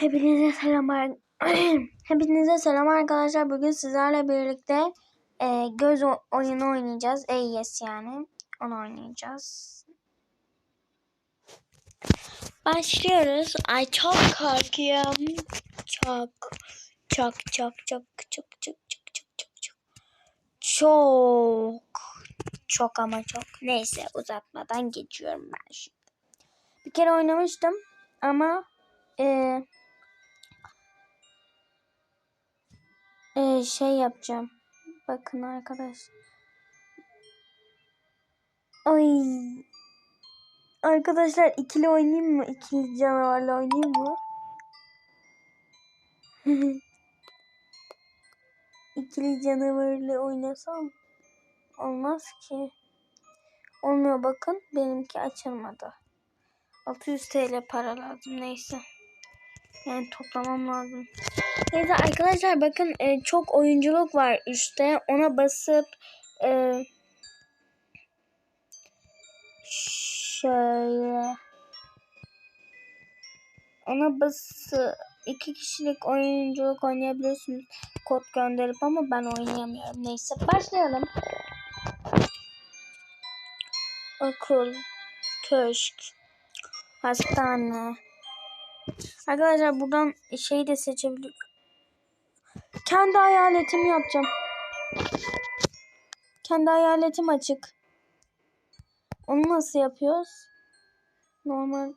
Hepinize selam. Hepinize selam arkadaşlar. Bugün sizlerle birlikte e, göz oyunu oynayacağız. AES yani. Onu oynayacağız. Başlıyoruz. Ay çok korkuyorum. Çok. Çok çok çok çok çok çok çok çok çok. Çok. Çok ama çok. Neyse uzatmadan geçiyorum ben şimdi. Bir kere oynamıştım ama eee Ee, şey yapacağım. Bakın arkadaş. Ay. Arkadaşlar ikili oynayayım mı? İkili canavarla oynayayım mı? ikili canavarla oynasam olmaz ki. Olmuyor bakın. Benimki açılmadı. 600 TL para lazım neyse. Yani toplamam lazım. Neyse arkadaşlar bakın e, çok oyunculuk var üstte. Ona basıp e, şöyle ona basıp iki kişilik oyunculuk oynayabilirsiniz. Kod gönderip ama ben oynayamıyorum. Neyse başlayalım. Okul, köşk, hastane. Arkadaşlar buradan şeyi de seçebilirim. Kendi hayaletimi yapacağım. Kendi hayaletim açık. Onu nasıl yapıyoruz? Normal.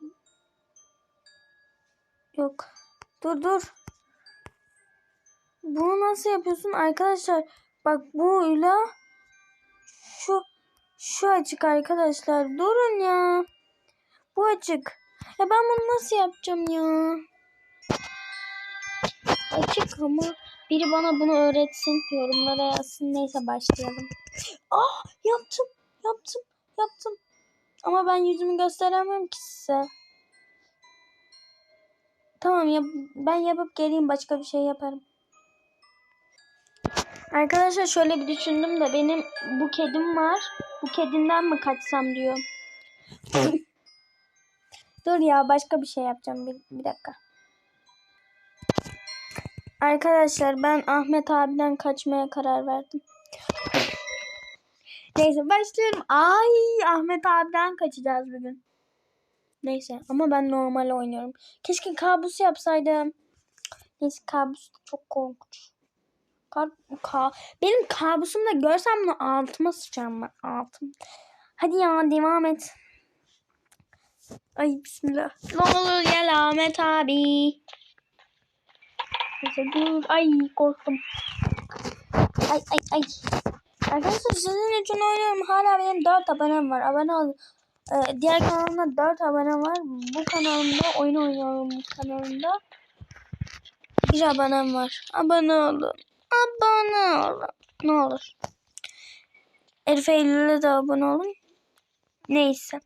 Yok. Dur dur. Bunu nasıl yapıyorsun arkadaşlar? Bak buyla şu şu açık arkadaşlar. Durun ya. Bu açık. Ya ben bunu nasıl yapacağım ya? Açık ama biri bana bunu öğretsin. Yorumlara yazsın. Neyse başlayalım. Ah yaptım. Yaptım. Yaptım. Ama ben yüzümü gösteremem ki size. Tamam ya ben yapıp geleyim başka bir şey yaparım. Arkadaşlar şöyle bir düşündüm de benim bu kedim var. Bu kedimden mi kaçsam diyor. Dur ya başka bir şey yapacağım bir, bir dakika. Arkadaşlar ben Ahmet abiden kaçmaya karar verdim. Neyse başlıyorum. Ay Ahmet abiden kaçacağız bugün. Neyse ama ben normal oynuyorum. Keşke kabus yapsaydım. Neyse kabus çok korkunç. Ka ka Benim kabusumda görsem bunu altıma sıçarım ben altım. Hadi ya devam et. Ay bismillah. Ne olur gel Ahmet abi. Neyse dur. Ay korktum. Ay ay ay. Arkadaşlar sizin için oynuyorum. Hala benim 4 abonem var. Abone ol. Ee, diğer kanalımda 4 abonem var. Bu kanalımda oyun oynuyorum bu kanalımda. Bir abonem var. Abone olun. Abone olun. Ne olur. Elif Eylül'e de abone olun. Neyse.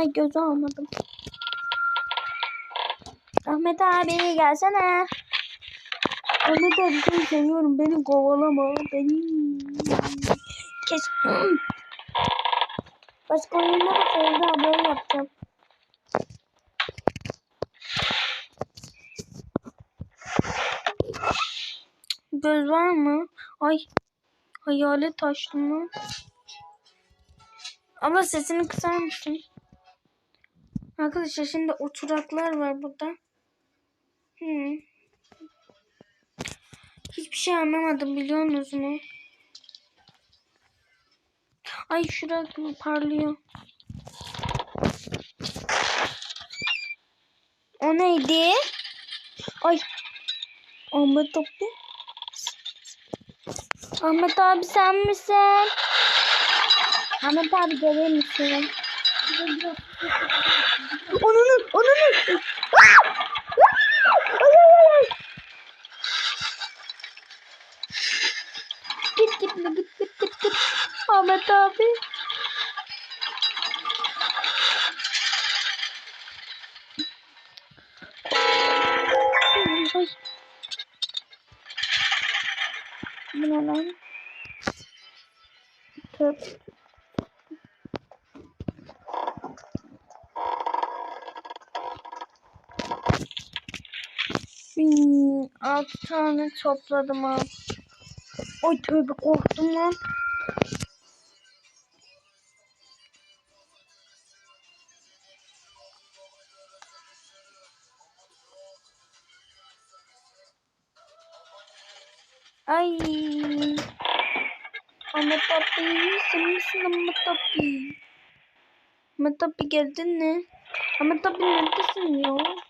Ay gözü almadım. Ahmet abi gelsene. Ahmet abi seni seviyorum. Beni kovalama. Beni. Kes. Başka oyunda da Feride ablayı yapacağım. Göz var mı? Ay. Hayalet açtım mı? Abla sesini kısar mısın? Arkadaşlar şimdi oturaklar var burada. Hmm. Hiçbir şey anlamadım biliyor musunuz? Ay şurası parlıyor. O neydi? Ay. Ahmet abi. Ahmet abi sen misin? Ahmet abi gelir misin? Onun onun. Git git git git git git. Ahmet abi. Hmm, altı tane topladım ha. Ay tövbe korktum lan. Ay. Ahmet abi sen misin Ahmet abi? Ahmet abi geldin mi? Ahmet abi neredesin ya?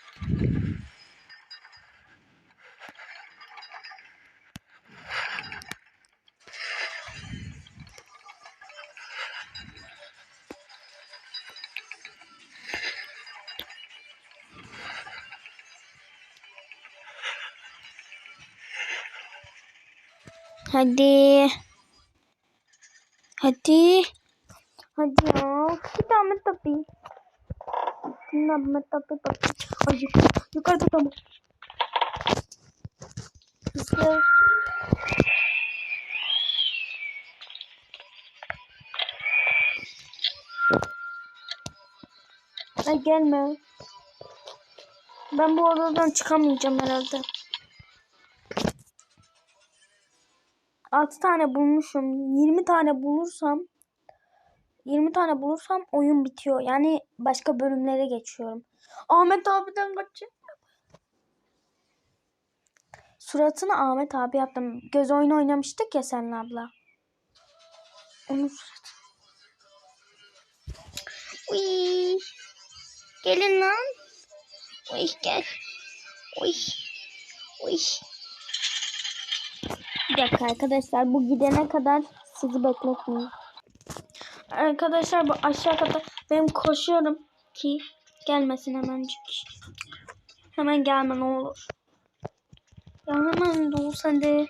Hadi. Hadi. Hadi ya. Git Ahmet abi. Gittin Ahmet abi bak. Ay yukarı, yukarıda tamam. Hızlı. Ay gelme. Ben bu odadan çıkamayacağım herhalde. 6 tane bulmuşum. 20 tane bulursam 20 tane bulursam oyun bitiyor. Yani başka bölümlere geçiyorum. Ahmet abiden kaçacağım. Suratını Ahmet abi yaptım. Göz oyunu oynamıştık ya seninle abla. Onun suratı. Uy. Gelin lan. Uy gel. Uy. Uy. Dakika arkadaşlar bu gidene kadar sizi bekletmeyin. Arkadaşlar bu aşağı kata ben koşuyorum ki gelmesin hemencik. Hemen gelme ne olur. Ya hemen dur sen de.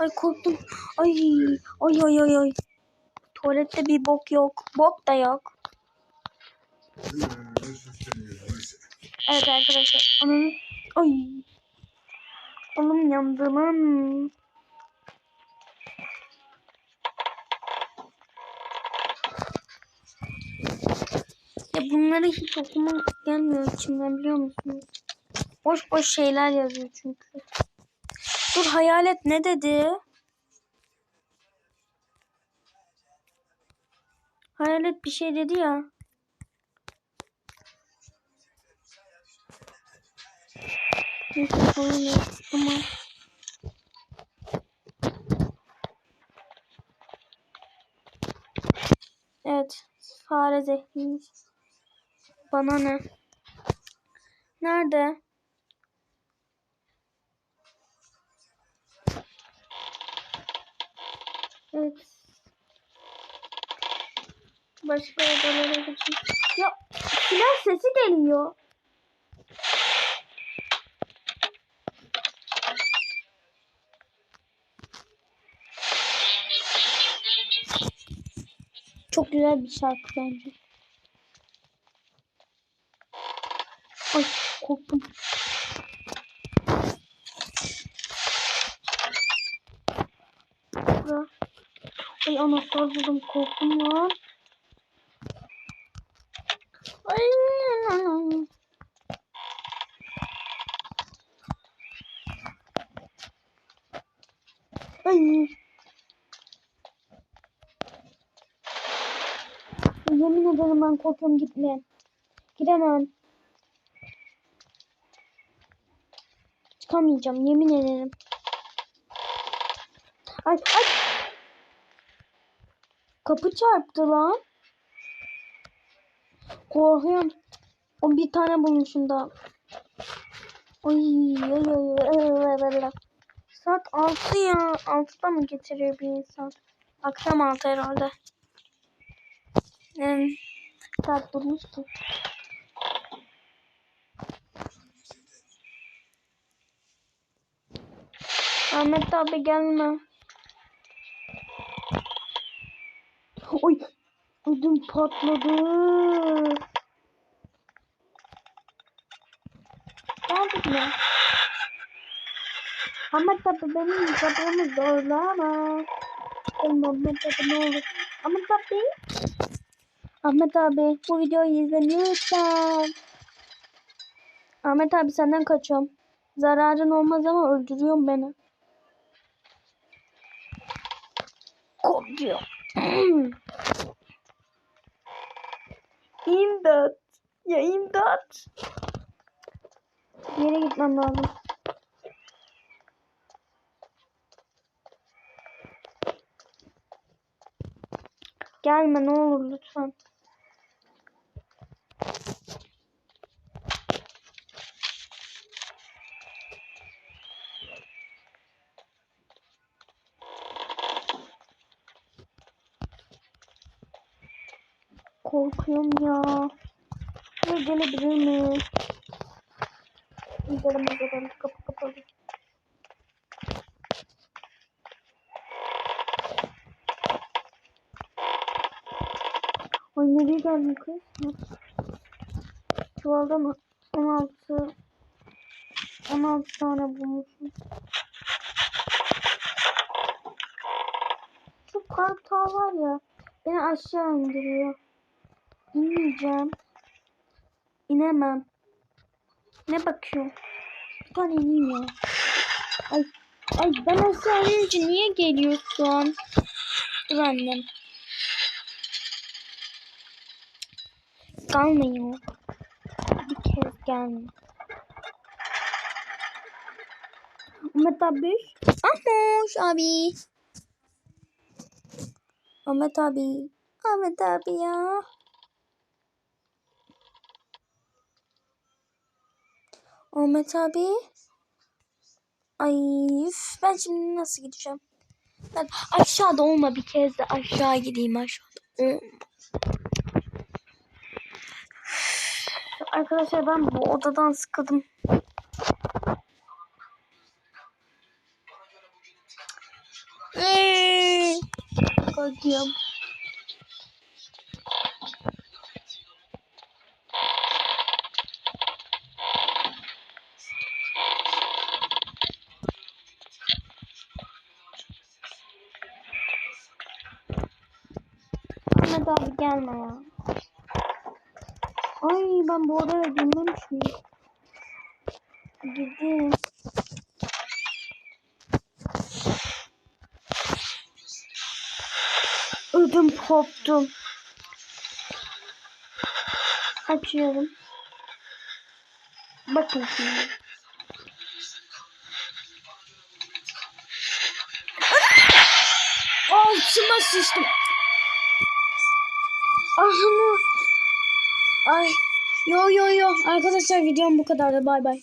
Ay korktum. Ay ay ay ay ay. Tuvalette bir bok yok. Bok da yok. Evet arkadaşlar. Onun ay. Oğlum yandı lan. Ya bunları hiç okuma gelmiyor içimden biliyor musunuz? Boş boş şeyler yazıyor çünkü. Dur hayalet ne dedi? Hayalet bir şey dedi ya. Neyse sorun. Evet. Fare zehriymiş. Bana ne? Nerede? Evet. Başka odalara geçeyim. Ya silah sesi geliyor. Güzel bir şarkı bence. Ay. Bura. Ay anahtar buldum korktum lan. Ay. Ay. Yemin ederim ben korkuyorum gitme. Gidemem. Çıkamayacağım yemin ederim. Ay ay. Kapı çarptı lan. Korkuyorum. O bir tane bulmuşum da. Ay ay ay ay ay ay. Saat 6 ya. 6'da mı getiriyor bir insan? Akşam 6 herhalde. Saat durmuştu. Ahmet abi gelme. Oy. Ödüm patladı. dedik mi? Ahmet abi benim kapımı zorlama. Benim Ahmet abi ne olur. Ahmet abi. Ahmet abi bu videoyu izle lütfen. Ahmet abi senden kaçıyorum. Zararın olmaz ama öldürüyorsun beni. Korkuyor. imdat. Ya imdat. Yere gitmem lazım. Gelme ne olur lütfen. Korkuyorum ya. Şuraya gelebilir mi? Gidelim o zaman. Kapı kapalı. Ay nereye geldin kız? Çuvaldan 16 16 tane bulmuşum. Şu kartal var ya beni aşağı indiriyor. İnmeyeceğim. İnemem. Ne bakıyorum? Bir tane ineyim ya. Ay, ay ben aşağı inince niye geliyorsun? Dur annem. Kalmayın. Bir kez gelme. Ahmet abi. Ahmet abi. Ahmet abi. Ahmet abi ya. Ahmet abi. Ay ben şimdi nasıl gideceğim? Ben aşağıda olma bir kez de aşağı gideyim aşağıda. Olma. Arkadaşlar ben bu odadan sıkıldım. Eee, Korkuyorum. Abi gelme ya. Ay ben bu odaya girmemiş miyim? Girdim. Ödüm koptu. Açıyorum. Bakın şimdi. Altıma sıçtım. Ahını. Ay. Yo yo yo. Arkadaşlar videom bu kadardı. Bay bay.